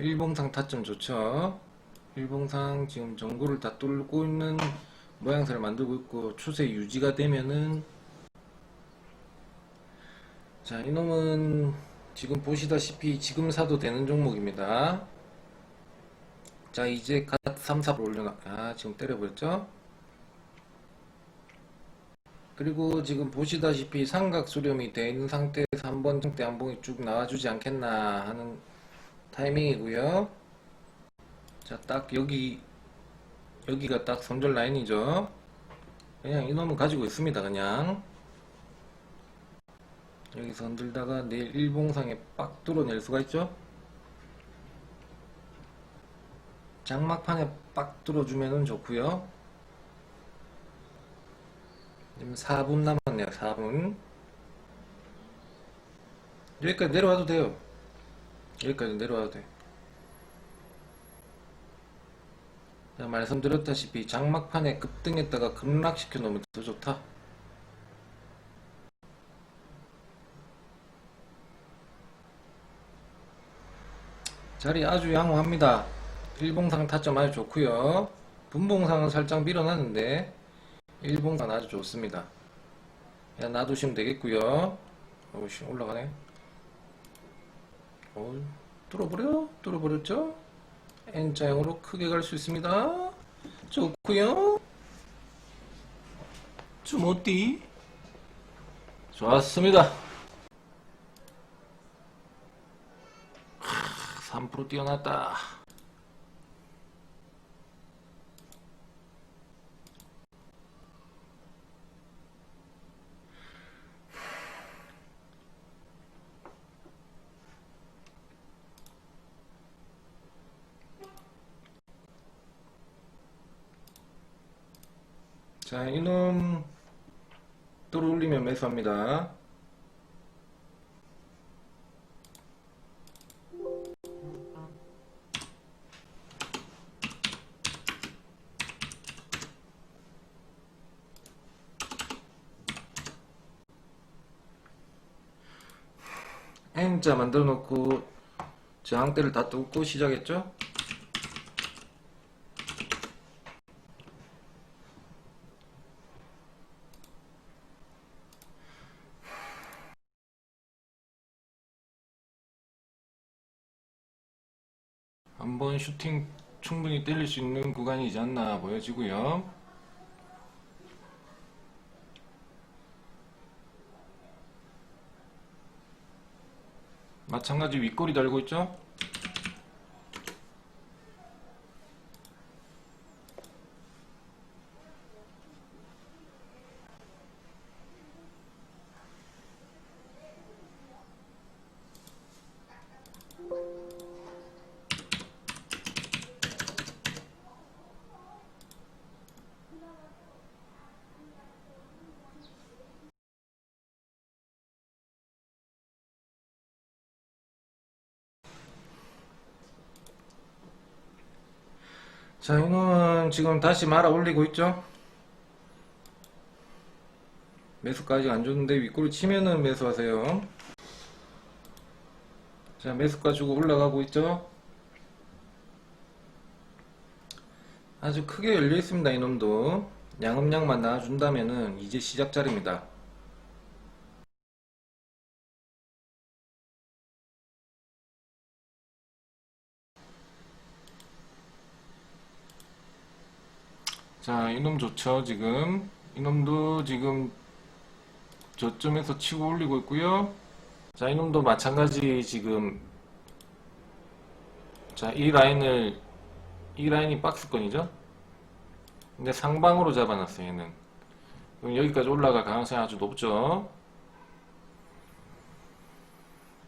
일봉상 타점 좋죠. 일봉상 지금 전고를 다 뚫고 있는 모양새를 만들고 있고 추세 유지가 되면은 자 이놈은 지금 보시다시피 지금 사도 되는 종목입니다. 자 이제 갓 3, 4를 올려놔 아 지금 때려버렸죠? 그리고 지금 보시다시피 삼각 수렴이 되어 있는 상태에서 한번 정대 한봉이 쭉 나와주지 않겠나 하는 타이밍이고요. 자, 딱 여기 여기가 딱 손절 라인이죠. 그냥 이놈은 가지고 있습니다. 그냥 여기서 흔들다가 내일 일봉상에 빡 뚫어낼 수가 있죠. 장막판에 빡 뚫어주면은 좋고요. 지금 4분 남았네요. 4분. 여기까지 내려와도 돼요. 여기까지 내려와도 돼. 자, 말씀드렸다시피 장막판에 급등했다가 급락시켜 놓으면 더 좋다. 자리 아주 양호합니다. 일봉상 타점 아주 좋고요. 분봉상은 살짝 밀어놨는데 일봉상 아주 좋습니다. 그냥 놔두시면 되겠고요. 오씨 올라가네. 어, 뚫어버려? 뚫어버렸죠? N자형으로 크게 갈 수 있습니다. 좀 어디? 좋았습니다. 3% 뛰어났다. 자, 이놈 뚫어올리면 매수합니다. N자 만들어 놓고 저항대를 다 뚫고 시작했죠? 한번 슈팅 충분히 때릴 수 있는 구간이지 않나 보여지고요. 마찬가지 윗꼬리 달고 있죠? 자, 이놈은 지금 다시 말아 올리고 있죠? 매수까지 안 줬는데 윗꼬리 치면은 매수하세요. 자, 매수가 주고 올라가고 있죠? 아주 크게 열려 있습니다, 이놈도. 양음양만 나와준다면은 이제 시작 자리입니다. 자, 이놈 좋죠, 지금. 이놈도 지금 저점에서 치고 올리고 있고요. 자, 이놈도 마찬가지 지금 자, 이 라인을 이 라인이 박스권이죠? 근데 상방으로 잡아놨어요, 얘는. 그럼 여기까지 올라갈 가능성이 아주 높죠?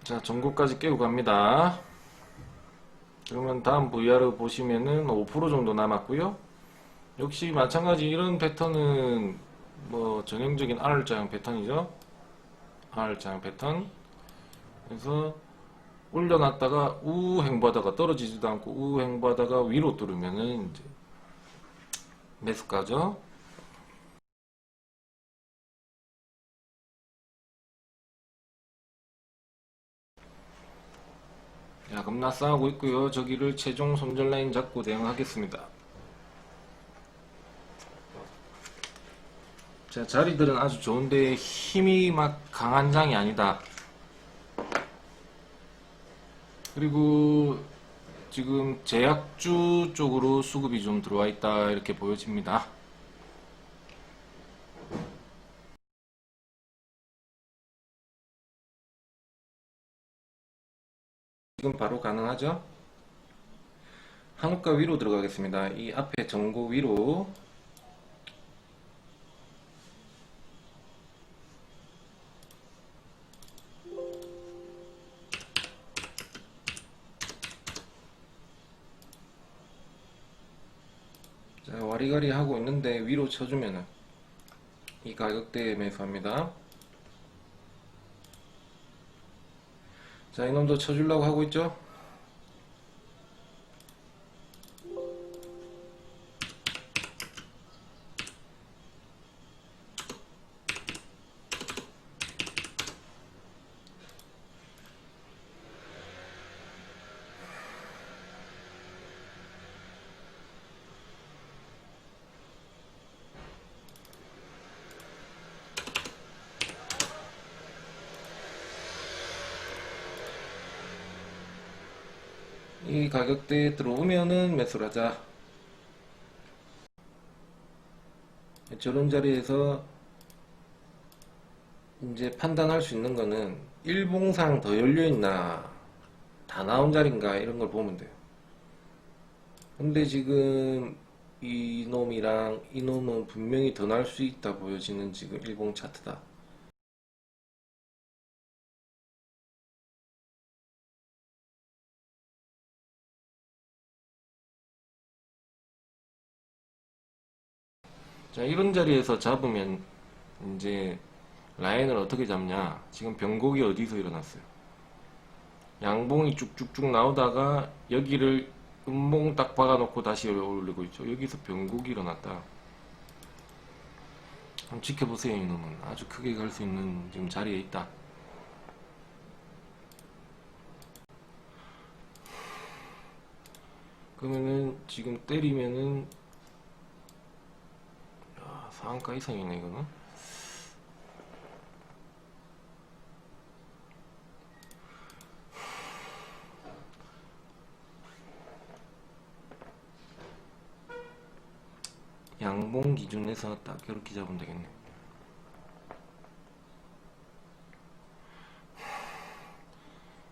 자, 전고까지 깨고 갑니다. 그러면 다음 VR 보시면은 5% 정도 남았고요. 역시 마찬가지 이런 패턴은 뭐 전형적인 R자형 패턴이죠. R자형 패턴. 그래서 올려놨다가 우 행보하다가 떨어지지도 않고 우 행보하다가 위로 뚫으면은 이제 매수가죠. 야금 나싸하고 있고요. 저기를 최종 손절 라인 잡고 대응하겠습니다. 자, 자리들은 아주 좋은데 힘이 막 강한 장이 아니다. 그리고 지금 제약주 쪽으로 수급이 좀 들어와 있다 이렇게 보여집니다. 지금 바로 가능하죠? 한우가 위로 들어가겠습니다. 이 앞에 전고 위로 자, 와리가리 하고 있는데 위로 쳐주면은 이 가격대에 매수합니다. 자, 이놈도 쳐주려고 하고 있죠? 이 가격대에 들어오면은 매수를 하자. 저런 자리에서 이제 판단할 수 있는 거는 일봉상 더 열려있나, 다 나온 자리인가, 이런 걸 보면 돼요. 근데 지금 이 놈이랑 이 놈은 분명히 더 날 수 있다 보여지는 지금 일봉 차트다. 자, 이런 자리에서 잡으면 이제 라인을 어떻게 잡냐? 지금 변곡이 어디서 일어났어요? 양봉이 쭉쭉쭉 나오다가 여기를 음봉 딱 박아 놓고 다시 올리고 있죠. 여기서 변곡이 일어났다. 한번 지켜보세요, 이놈은. 아주 크게 갈 수 있는 지금 자리에 있다. 그러면은 지금 때리면은 아, 상한가 이상이네 이거는. 양봉 기준에서 딱 이렇게 잡으면 되겠네.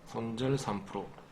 손절 3%